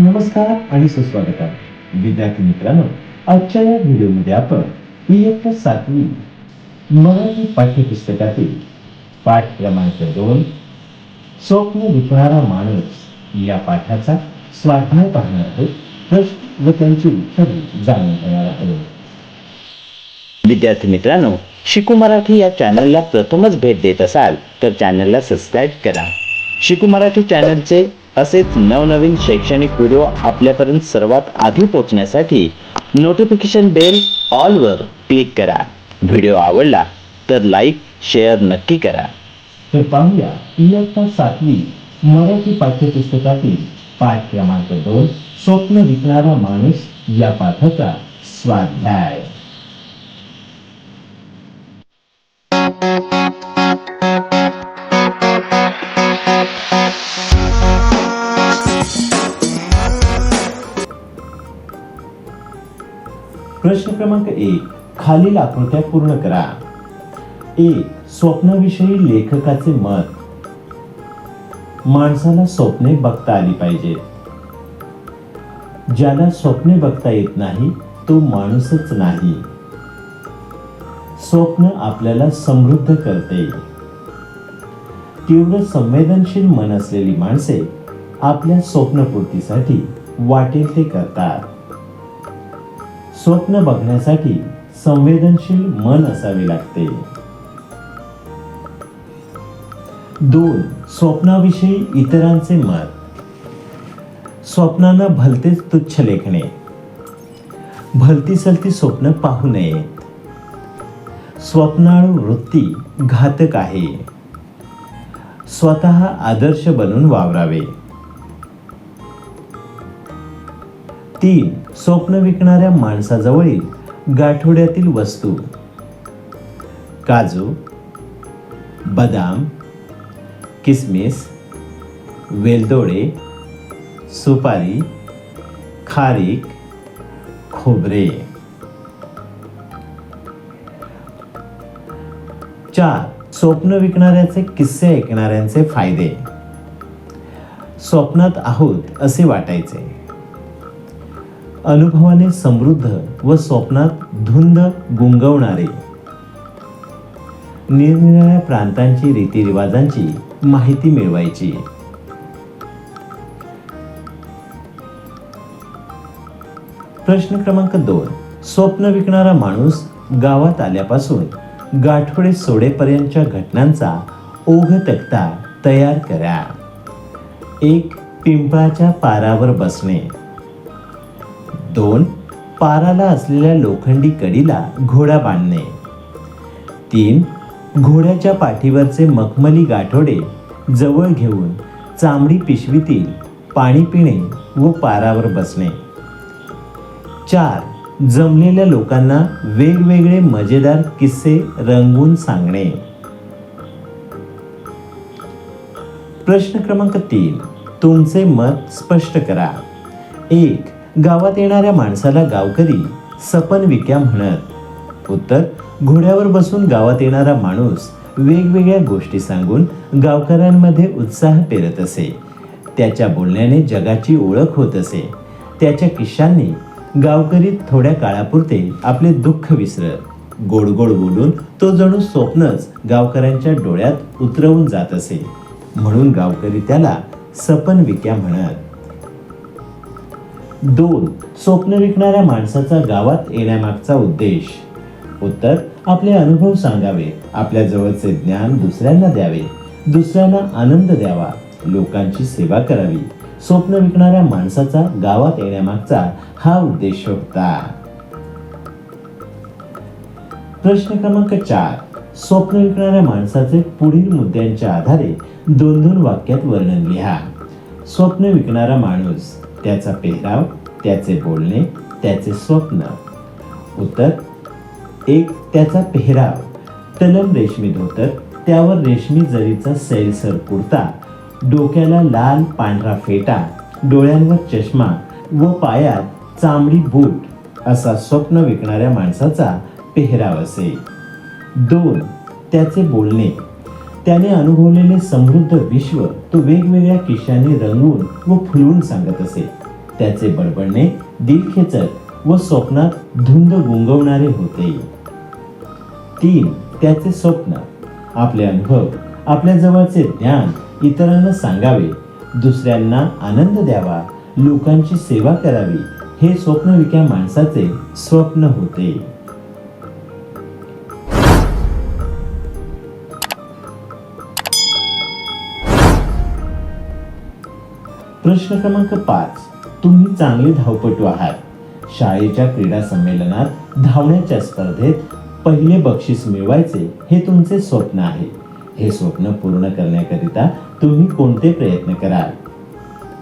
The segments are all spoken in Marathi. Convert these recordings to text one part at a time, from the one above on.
नमस्कार आणि सुस्वागत आहे विद्यार्थी मित्रांनो आजच्या या व्हिडिओमध्ये आपण इयत्ता सातवी मराठी पाठ्यपुस्तकातील पाठ क्रमांक दोन स्वप्न विकणारा माणूस या पाठाचा स्वाध्याय पाहणार आहोत. प्रश्न व त्यांची उत्तरे जाणून घेणार आहोत. विद्यार्थी मित्रांनो शिकू मराठी या चॅनलला प्रथमच भेट देत असाल तर चॅनलला सबस्क्राईब करा. शिकू मराठी चॅनलचे असेच नवनवीन शैक्षणिक व्हिडिओ आपल्यापर्यंत सर्वात आधी पोहोचण्यासाठी नोटिफिकेशन बेल ऑलवर क्लिक करा. व्हिडिओ आवडला तर लाईक शेअर नक्की करा. तर पाहूया इयत्ता सातवी मराठी पाठ्यपुस्तकातील पाठ क्रमांक दोन स्वप्न विकणारा माणूस या पाठाचा स्वाध्याय. प्रश्न क्रमांक एक खालील आकृत्या पूर्ण करा. एक स्वप्नाविषयी लेखकाचे मत. माणसाला स्वप्ने बघता आली पाहिजेत ज्याला स्वप्ने बघता येत नाही तो माणूसच नाही. स्वप्न आपल्याला समृद्ध करते. तीव्र संवेदनशील मन असलेली माणसे आपल्या स्वप्नपूर्तीसाठी वाटेल ते करतात. स्वप्न बघण्यासाठी संवेदनशील मन असावे लागते. दोन स्वप्नाविषयी इतरांचे मत. स्वप्नांना भलतेच तुच्छ लेखणे. भलती सलती स्वप्न पाहू नयेत स्वप्नाळू वृत्ती घातक आहे. स्वतः आदर्श बनून वावरावे. तीन स्वप्न विकणाऱ्या माणसाजवळील गाठोड्यातील वस्तू. काजू बदाम किसमिस वेलदोडे सुपारी खारीक खोबरे. चार स्वप्न विकणाऱ्याचे किस्से ऐकणाऱ्यांचे फायदे. स्वप्नात आहोत असे वाटायचे. अनुभवाने समृद्ध व स्वप्नात धुंद गुंगवणारे. निरनिराळ्या प्रांतांची रीतिरिवाजांची माहिती मिळवायची. प्रश्न क्रमांक दोन. स्वप्न विकणारा माणूस गावात आल्यापासून गाठोडे सोडेपर्यंतच्या घटनांचा ओघ तक्ता तयार करा. एक पिंपळाच्या पारावर बसणे. दोन पाराला असलेल्या लोखंडी कडीला घोडा बांधणे. तीन घोड्याच्या पाठीवरचे मखमली गाठोडे जवळ घेऊन चामडी पिशवीतील पाणी पिणे व पारावर बसणे. चार जमलेल्या लोकांना वेगवेगळे मजेदार किस्से रंगवून सांगणे. प्रश्न क्रमांक तीन तुमचे मत स्पष्ट करा. एक गावात येणाऱ्या माणसाला गावकरी सपन विक्या म्हणत. उत्तर घोड्यावर बसून गावात येणारा माणूस वेगवेगळ्या गोष्टी सांगून गावकऱ्यांमध्ये उत्साह पेरत असे. त्याच्या बोलण्याने जगाची ओळख होत असे. त्याच्या किस्सांनी गावकरी थोड्या काळापुरते आपले दुःख विसरत. गोड गोड बोलून तो जणू स्वप्नच गावकऱ्यांच्या डोळ्यात उतरवून जात असे. म्हणून गावकरी त्याला सपन विक्या म्हणत. दोन स्वप्न विकणाऱ्या माणसाचा गावात येण्यामागचा उद्देश. उत्तर आपले अनुभव सांगावे. आपल्या जवळचे ज्ञान दुसऱ्यांना द्यावे. दुसऱ्यांना आनंद द्यावा. लोकांची सेवा करावी. स्वप्न विकणाऱ्या माणसाचा गावात येण्यामागचा हा उद्देश होता. प्रश्न क्रमांक चार. स्वप्न विकणाऱ्या माणसाचे पुढील मुद्द्यांच्या आधारे दोन दोन वाक्यात वर्णन लिहा. स्वप्न विकणारा माणूस त्याचा पेहराव त्याचे बोलणे त्याचे स्वप्न. उत्तर एक त्याचा पेहराव. तलम रेशमी धोतर त्यावर रेशमी जरीचा सैलसर कुर्ता. डोक्याला लाल पांढरा फेटा डोळ्यांवर चष्मा व पायात चामडी बूट असा स्वप्न विकणाऱ्या माणसाचा पेहराव असे दोन त्याचे बोलणे. त्याने अनुभवलेले समृद्ध विश्व तो वेगवेगळ्या किशाने रंगून व फुलवून सांगत असे. त्याचे बडबडणे दिलखेचक व स्वप्नात धुंद गुंगवणारे होते. तीन त्याचे स्वप्न. आपले अनुभव आपल्या जवळचे ज्ञान इतरांना सांगावे. दुसऱ्यांना आनंद द्यावा. लोकांची सेवा करावी. हे स्वप्नविक्या माणसाचे स्वप्न होते. प्रश्न क्रमांक पाच. तुम्ही चांगले धावपटू आहात. शाळेच्या क्रीडा संमेलनात धावण्याच्या स्पर्धेत पहिले बक्षीस मिळवायचे हे तुमचे स्वप्न आहे. हे स्वप्न पूर्ण करण्याकरिता तुम्ही कोणते प्रयत्न कराल?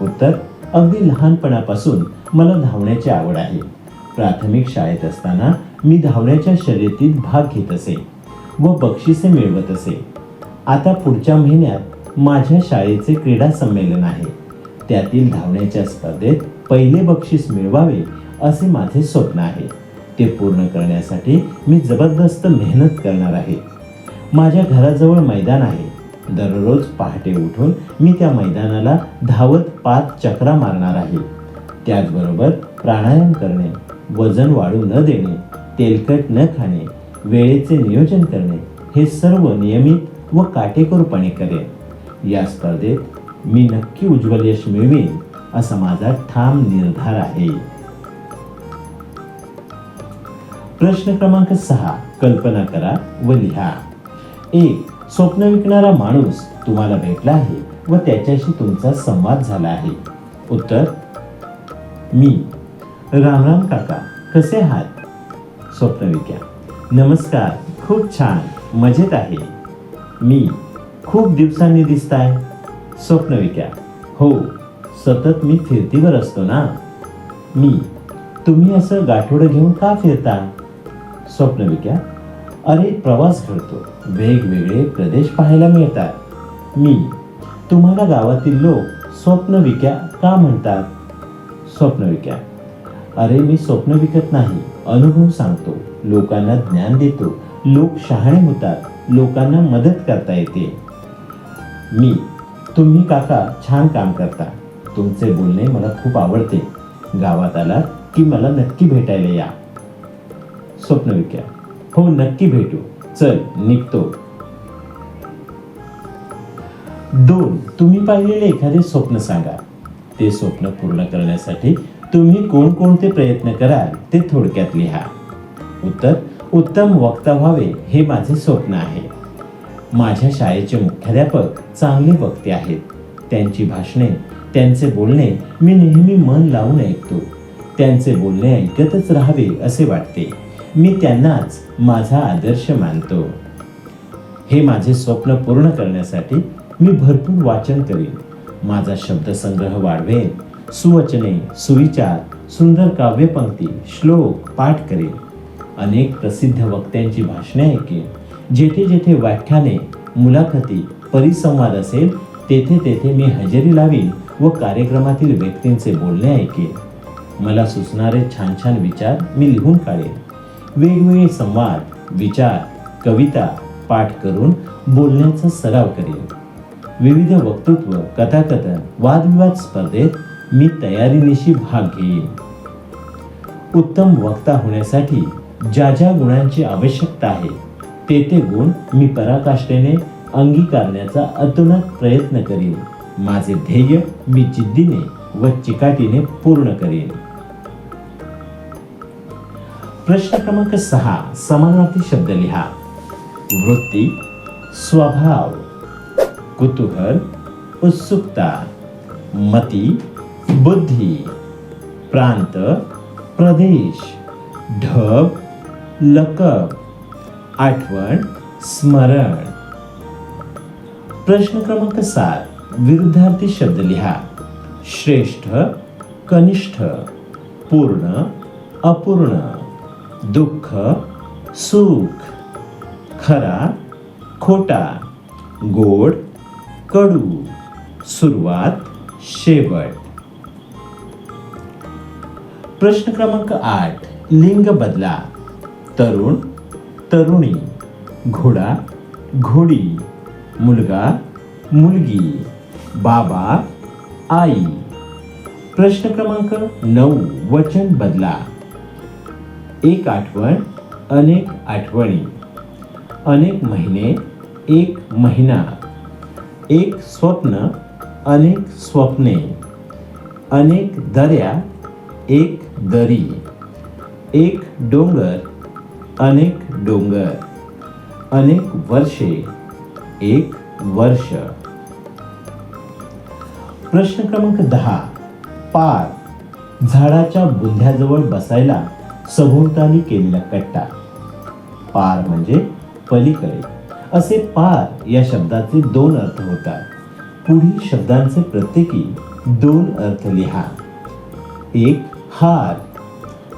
उत्तर अगदी लहानपणापासून मला धावण्याची आवड आहे. प्राथमिक शाळेत असताना मी धावण्याच्या शर्यतीत भाग घेत असे व बक्षिसे मिळवत असे. आता पुढच्या महिन्यात माझ्या शाळेचे क्रीडा संमेलन आहे. त्यातील धावण्याच्या स्पर्धेत पहिले बक्षीस मिळवावे असे माझे स्वप्न आहे. ते पूर्ण करण्यासाठी मी जबरदस्त मेहनत करणार आहे. माझ्या घराजवळ मैदान आहे. दररोज पहाटे उठून मी त्या मैदानाला धावत पाच चक्रा मारणार आहे. त्याचबरोबर प्राणायाम करणे वजन वाढू न देणे तेलकट न खाणे वेळेचे नियोजन करणे हे सर्व नियमित व काटेकोरपणे करेन. या स्पर्धेत मी नक्की उज्ज्वल यश मिळवीन असा माझा ठाम निर्धार आहे. प्रश्न क्रमांक सहा कल्पना करा व लिहा. एक स्वप्न विकणारा माणूस तुम्हाला भेटला आहे व त्याच्याशी तुमचा संवाद झाला आहे. उत्तर मी. रामराम काका कसे आहात? स्वप्नविक्या नमस्कार खूप छान मजेत आहे. मी खूप दिवसांनी दिसताय. स्वप्नविक्या हो सतत मी फिरतीवर असतो ना? मी तुम्ही असं गाठोडं घेऊन का फिरता? स्वप्नविक्या अरे प्रवास घडतो. वेगवेगळे प्रदेश पाहायला मिळतात. मी तुम्हाला गावातील लोक स्वप्नविक्या का म्हणतात? स्वप्नविक्या अरे मी स्वप्न विकत नाही अनुभव सांगतो. लोकांना ज्ञान देतो. लोक शहाणे होतात. लोकांना मदत करता येते. मी तुम्ही काका छान काम करता. तुमचे बोलणे मला खूप आवडते. गावात आलात की मला नक्की भेटायला या. स्वप्न विक्या. हो नक्की भेटू. चल निघतो. दोन तुम्ही पाहिलेले एखादे स्वप्न सांगा. ते स्वप्न पूर्ण करण्यासाठी तुम्ही कोणकोणते प्रयत्न कराल ते थोडक्यात लिहा. उत्तर उत्तम वक्ता व्हावे हे माझे स्वप्न आहे. माझ्या शाळेचे मुख्याध्यापक चांगले वक्ते आहेत त्यांची भाषणे त्यांचे बोलणे मी नेहमी मन लावून ऐकतो. त्यांचे बोलणे ऐकतच राहावे असे वाटते. मी त्यांनाच माझा आदर्श मानतो. हे माझे स्वप्न पूर्ण करण्यासाठी मी भरपूर वाचन करीन. माझा शब्दसंग्रह वाढवेन. सुवचने सुविचार सुंदर काव्यपंक्ती श्लोक पाठ करेन. अनेक प्रसिद्ध वक्त्यांची भाषणे ऐकेन. जेथे जेथे व्याख्याने मुलाखती परिसंवाद असेल तेथे तेथे मी हजेरी लावीन व कार्यक्रमातील व्यक्तींचे बोलणे ऐकेन. मला सुचणारे छान छान विचार मी लिहून काढेन. वेगवेगळे संवाद विचार कविता पाठ करून बोलण्याचा सराव करेन. विविध वक्तृत्व कथाकथन वादविवाद स्पर्धेत मी तयारीनिशी भाग घेईन. उत्तम वक्ता होण्यासाठी ज्या ज्या गुणांची आवश्यकता आहे ते ते गुण मी पराकाष्ठेने अंगीकारण्याचा अतोनात प्रयत्न करीन. माझे ध्येय मी जिद्दीने व चिकाटीने पूर्ण करीन. प्रश्न क्रमांक सहा समानार्थी शब्द लिहा. वृत्ती स्वभाव कुतूहल उत्सुकता मती बुद्धी प्रांत प्रदेश ढब लकब आठवण, स्मरण. प्रश्न क्रमांक सात, विरुद्धार्थी शब्द लिहा. श्रेष्ठ, कनिष्ठ, पूर्ण, अपूर्ण. दुःख, सुख. खरा, खोटा. गोड, कडू. सुरुवात, शेवट. प्रश्न क्रमांक आठ, लिंग बदला. तरुण तरुणी घोडा घोडी मुलगा मुलगी बाबा आई. प्रश्न क्रमांक नऊ वचन बदला. एक आठवण अनेक आठवणी. अनेक महिने एक महिना. एक स्वप्न अनेक स्वप्ने. अनेक दर्या एक दरी. एक डोंगर अनेक डोंगर अनेक वर्षे एक वर्ष. प्रश्न क्रमांक दहा पार. झाडाच्या बुंध्याजवळ बसायला सभोवताली केलेला कट्टा. पार म्हणजे पलीकडे. असे पार या शब्दाचे दोन अर्थ होतात. पुढील शब्दांचे प्रत्येकी दोन अर्थ लिहा. एक हार.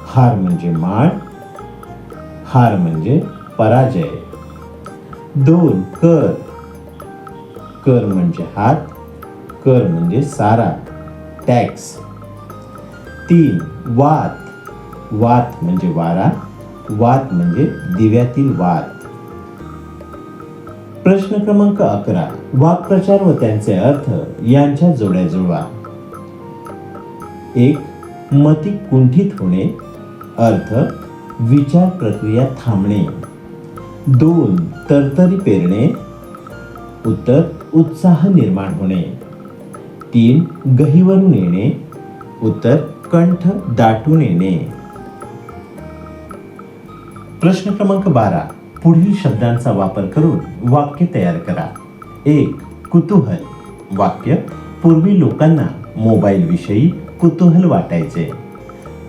हार म्हणजे माळ हार म्हणजे पराजय. दोन कर. कर म्हणजे हात कर म्हणजे सारा. टॅक्स. तीन वात. वात म्हणजे वारा वात म्हणजे दिव्यातील वात. प्रश्न क्रमांक अकरा वाक्प्रचार व त्यांचे अर्थ यांच्या जोड्या जुळवा. एक मती कुंठित होणे. अर्थ विचार प्रक्रिया थांबणे. दोन तरतरी पेरणे. उत्तर उत्साह निर्माण होणे. तीन गहीवरून येणे. उत्तर कंठ दाटून येणे. प्रश्न क्रमांक बारा पुढील शब्दांचा वापर करून वाक्य तयार करा. एक कुतूहल. वाक्य पूर्वी लोकांना मोबाईल विषयी कुतूहल वाटायचे.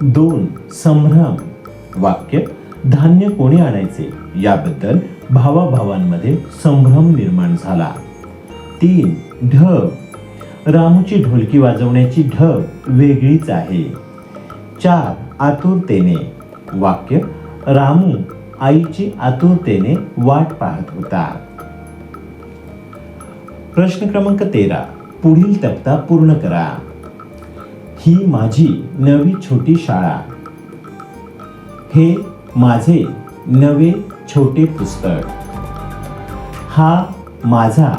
दोन संभ्रम. वाक्य धान्य कोणी आणायचे? याबद्दल भावाभावांमध्ये संभ्रम निर्माण झाला. तीन ढग. रामूची ढोलकी वाजवण्याची ढग वेगळीच आहे. चार आतुरतेने. वाक्य रामू आईची आतुरतेने वाट पाहत होता. प्रश्न क्रमांक तेरा. पुढील तक्ता पूर्ण करा. ही माझी नवी छोटी शाळा. हे माझे नवे छोटे पुस्तक. हा माझा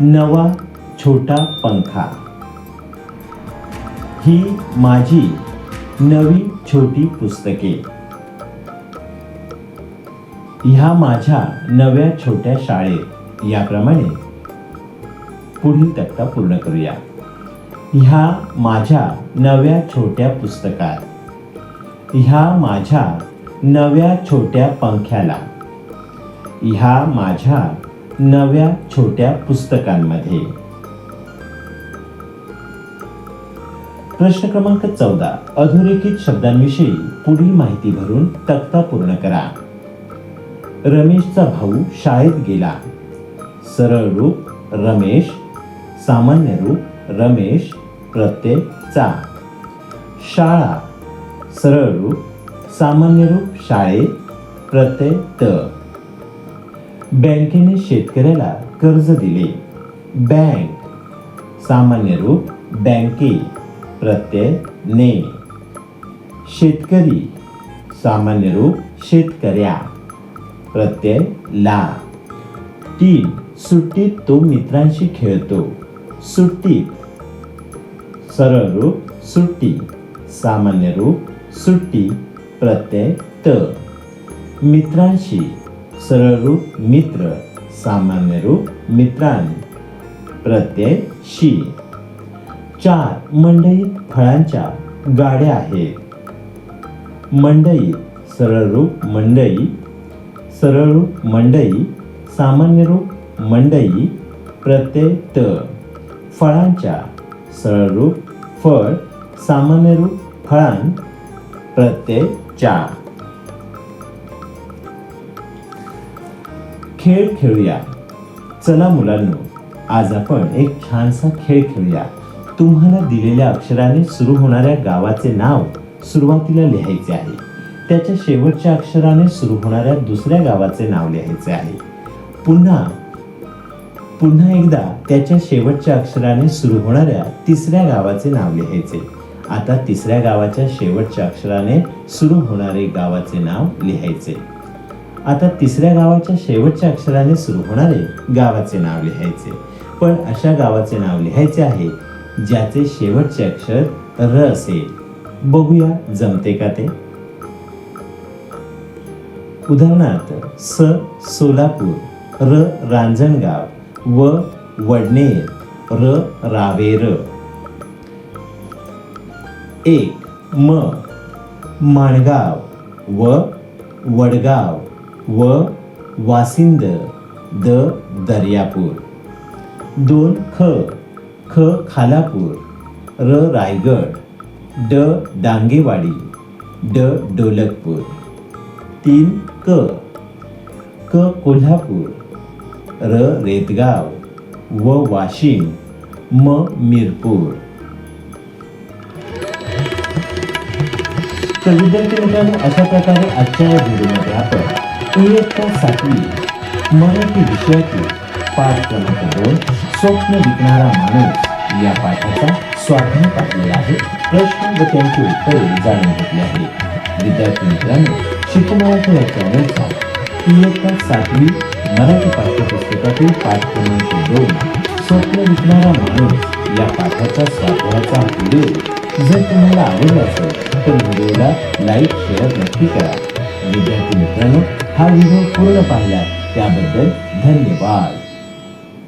नवा छोटा पंखा. ही माझी नवी छोटी पुस्तके. ह्या माझ्या नव्या छोट्या शाळेत. याप्रमाणे पुढील तक्ता पूर्ण करूया. ह्या माझ्या नव्या छोट्या पुस्तकात. ह्या माझ्या नव्या छोट्या पंख्याला. ह्या माझ्या नव्या छोट्या पुस्तकांमध्ये. प्रश्न क्रमांक चौदा. अधोरेखित शब्दांविषयी पुढील माहिती भरून तक्ता पूर्ण करा. रमेशचा भाऊ शाळेत गेला. सरळ रूप रमेश सामान्य रूप रमेश प्रत्यय चा शाळा सरळ रूप सामान्य रूप शाळे प्रत्यय त. बँकेने शेतकऱ्याला कर्ज दिले. बँक. सामान्य रूप बँके. प्रत्यय ने. शेतकरी. सामान्य रूप शेतकऱ्या. प्रत्यय ला. तीन. सुट्टीत तो मित्रांशी खेळतो. सुट्टीत. सरळ रूप सुट्टी. सामान्य रूप सुट्टी प्रत्यय त मित्रांशी सरळ रूप मित्र सामान्य रूप मित्रां प्रत्यय शी चार मंडईत फळांच्या गाड्या आहेत. मंडई सरळ रूप मंडई सरळ रूप मंडई सामान्य रूप मंडई प्रत्यय त फळांच्या सरळ रूप फळ सामान्य रूप फळां प्रत्यय चार खेळ खेळूया. चला मुलांनो आज आपण एक छानसा खेळ खेळूया. तुम्हाला दिलेल्या अक्षराने सुरू होणाऱ्या गावाचे नाव सुरुवातीला लिहायचे आहे. त्याच्या शेवटच्या अक्षराने सुरू होणाऱ्या दुसऱ्या गावाचे नाव लिहायचे आहे. पुन्हा पुन्हा एकदा त्याच्या शेवटच्या अक्षराने सुरू होणाऱ्या तिसऱ्या गावाचे नाव लिहायचे. आता तिसऱ्या गावाच्या शेवटच्या अक्षराने सुरू होणारे गावाचे नाव लिहायचे. आता तिसऱ्या गावाच्या शेवटच्या अक्षराने सुरू होणारे गावाचे नाव लिहायचे. पण अशा गावाचे नाव लिहायचे आहे ज्याचे शेवटचे अक्षर र असेल बघूया जमते का ते? उदाहरणार्थ स सोलापूर र रांजणगाव व वडनेर र रावेर. एक म माणगाव व वडगाव व वासिंद द दर्यापूर. दोन ख ख खालापूर र रायगड ड डांगेवाडी ड डोलकपूर तीन क क कोल्हापूर र रेतगाव व वाशिम म मिरपूर. तर विद्यार्थी मित्रांनो अशा प्रकारे आजच्या या व्हिडिओमध्ये आपण इयत्ता सातवी मराठी विषयातील पाठ क्रमांक दोन स्वप्न विकणारा माणूस या पाठाचा स्वाध्याय पाठलेला आहे. प्रश्न व त्यांची उत्तरे जाणून घेतली आहे. विद्यार्थी मित्रांनो शिकू या चॅनलचा इयत्ता सातवी मराठी पाठ्यपुस्तकातील पाठ क्रमांक दोन स्वप्न विकणारा माणूस या पाठाचा स्वाध्यायाचा व्हिडिओ जर तुम्हाला आवडला असेल तर व्हिडिओला लाईक शेअर नक्की करा. विद्यार्थी मित्रांनो हा व्हिडिओ पूर्ण पाहिला त्याबद्दल धन्यवाद.